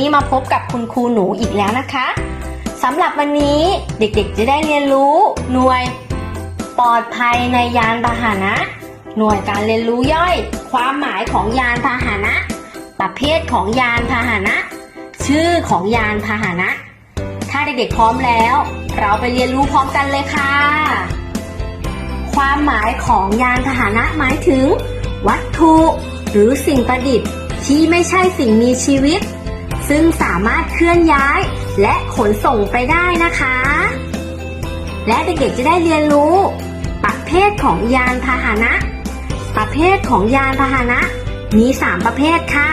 นี้มาพบกับคุณครูหนูอีกแล้วนะคะสำหรับวันนี้เด็กๆจะได้เรียนรู้หน่วยปลอดภัยในยานพาหนะ หน่วยการเรียนรู้ย่อย ความหมายของยานพาหนะ ประเภทของยานพาหนะ ชื่อของยานพาหนะ ถ้าเด็กๆพร้อมแล้ว เราไปเรียนรู้พร้อมกันเลยค่ะ ความหมายของยานพาหนะหมายถึง วัตถุ หรือสิ่งประดิษฐ์ที่ไม่ใช่สิ่งมีชีวิต ซึ่งสามารถเคลื่อนย้าย และขนส่งไปได้นะคะ และเด็กๆจะได้เรียนรู้ ประเภทของยานพาหนะ ประเภทของยานพาหนะ มี 3 ประเภทค่ะ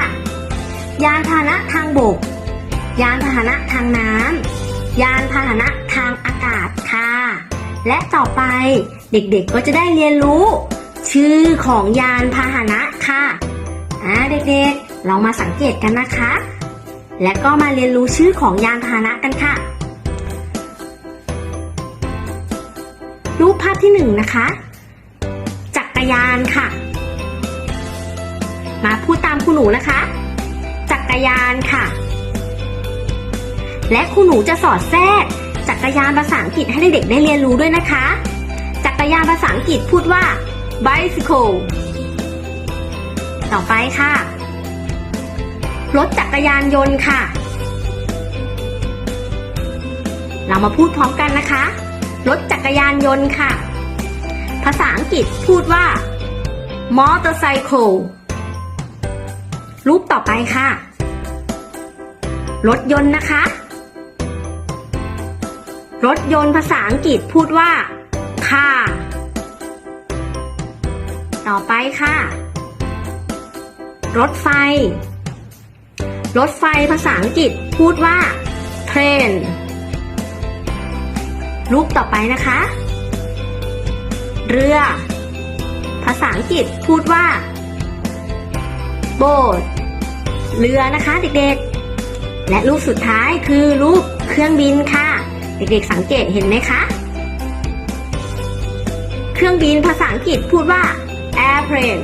ยานพาหนะทางบก ยานพาหนะทางน้ำยานพาหนะทางอากาศค่ะ และต่อไปเด็กๆก็จะได้เรียนรู้ ชื่อของยานพาหนะค่ะอ่าเด็กๆ เรามาสังเกตกันนะคะ และก็มาเรียนรู้ชื่อของยานพาหนะกันค่ะ รูปภาพที่หนึ่งนะคะ จักรยานค่ะ มาพูดตามคุณหนูนะคะ จักรยานค่ะ และคุณหนูจะสอดแทรก จักรยานภาษาอังกฤษให้เด็กๆได้เรียนรู้ด้วยนะคะ จักรยานภาษาอังกฤษพูดว่า bicycle ต่อไปค่ะ รถจักรยานยนต์ค่ะ เรามาพูดพร้อมกันนะคะ รถจักรยานยนต์ค่ะ ภาษาอังกฤษพูดว่า motorcycle รูปต่อไปค่ะ รถยนต์นะคะ รถยนต์ภาษาอังกฤษพูดว่า car ต่อไปค่ะ รถไฟ รถไฟภาษาอังกฤษพูดว่า train รูปต่อไปนะคะ เรือ ภาษาอังกฤษพูดว่า boat เรือนะคะเด็กๆ และรูปสุดท้ายคือรูปเครื่องบินค่ะ เด็กๆสังเกตเห็นไหมคะ เครื่องบินภาษาอังกฤษพูดว่า airplane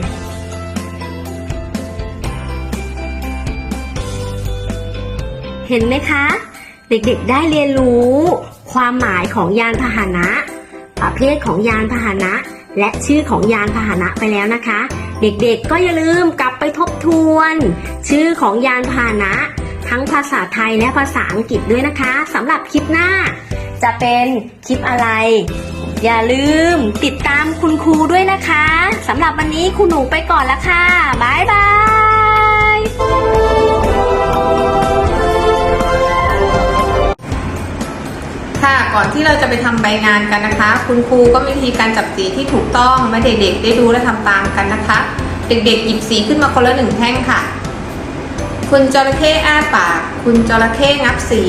เห็นไหมคะ เด็กๆได้เรียนรู้ ความหมายของยานพาหนะ ประเภทของยานพาหนะ และชื่อของยานพาหนะไปแล้วนะคะ เด็กๆก็อย่าลืมกลับไปทบทวน ชื่อของยานพาหนะ ทั้งภาษาไทยและภาษาอังกฤษด้วยนะคะสำหรับคลิปหน้า จะเป็นคลิปอะไร อย่าลืมติดตามคุณครูด้วยนะคะสำหรับวันนี้คุณหนูไปก่อนล้วค่ะบ๊ายบาย ที่เราจะไปทำใบงานกันนะคะ คุณครูก็มีวิธีการจับสีที่ถูกต้องมาเด็กๆ ได้ดูและทำตามกันนะคะ เด็กๆ หยิบสีขึ้นมาคนละหนึ่งแท่งค่ะ คุณจระเข้อ้าปาก คุณจระเข้งับสี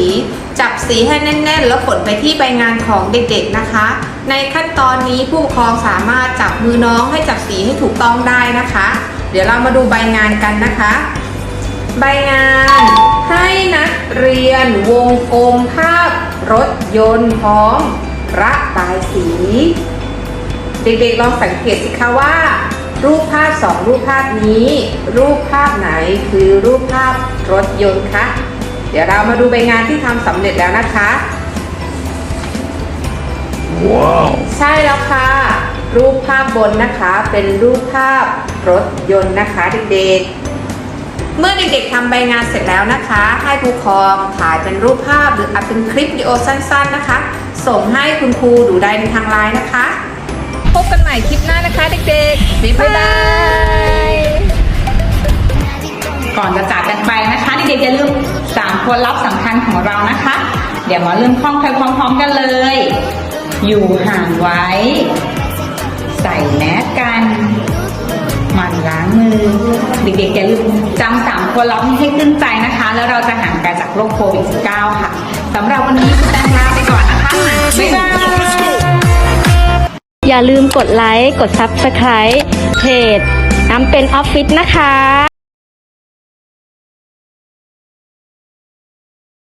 จับสีให้แน่น ๆ แล้วกดไปที่ใบงานของเด็กๆนะคะ ในขั้นตอนนี้ผู้ปกครองสามารถจับมือน้องให้จับสีให้ถูกต้องได้นะคะ เดี๋ยวเรามาดูใบงานกันนะคะ ใบงานให้นักเรียนวงกลมภาพรถยนต์พร้อมระบายสี เด็กๆลองสังเกตสิคะว่า รูปภาพสองรูปภาพนี้ รูปภาพไหนคือรูปภาพรถยนต์คะเดี๋ยวเรามาดูใบงานที่ทำสำเร็จแล้วนะคะ Wow. ใช่แล้วค่ะ รูปภาพบนนะคะเป็นรูปภาพรถยนต์นะคะเด็กๆ เมื่อเด็กๆทำใบงานเสร็จแล้วนะคะ ให้ผู้ปกครองถ่ายเป็นรูปภาพหรืออาจเป็นคลิปวิดีโอสั้นๆนะคะ ส่งให้คุณครูดูได้ในทางไลน์นะคะ พบกันใหม่คลิปหน้านะคะเด็กๆ บ๊ายบาย ก่อนจะจากกันไปนะคะเด็กๆอย่าลืมสามคนลับสำคัญของเรานะคะ เดี๋ยวมาเริ่มท่องไปพร้อมๆกันเลย อยู่ห่างไว้ ใส่แมสกัน ล้างมือ เด็กๆอย่าลืมจำสามคนลับนี้ให้ขึ้นใจนะคะ แล้วเราจะห่างไกลจากโรคโควิด -19 ค่ะสำหรับวันนี้คุณแตงลาไปก่อนนะคะ บ๊ายบายอย่าลืมกดไลค์ กด Subscribe เพจน้ำเป็นออฟฟิศนะคะ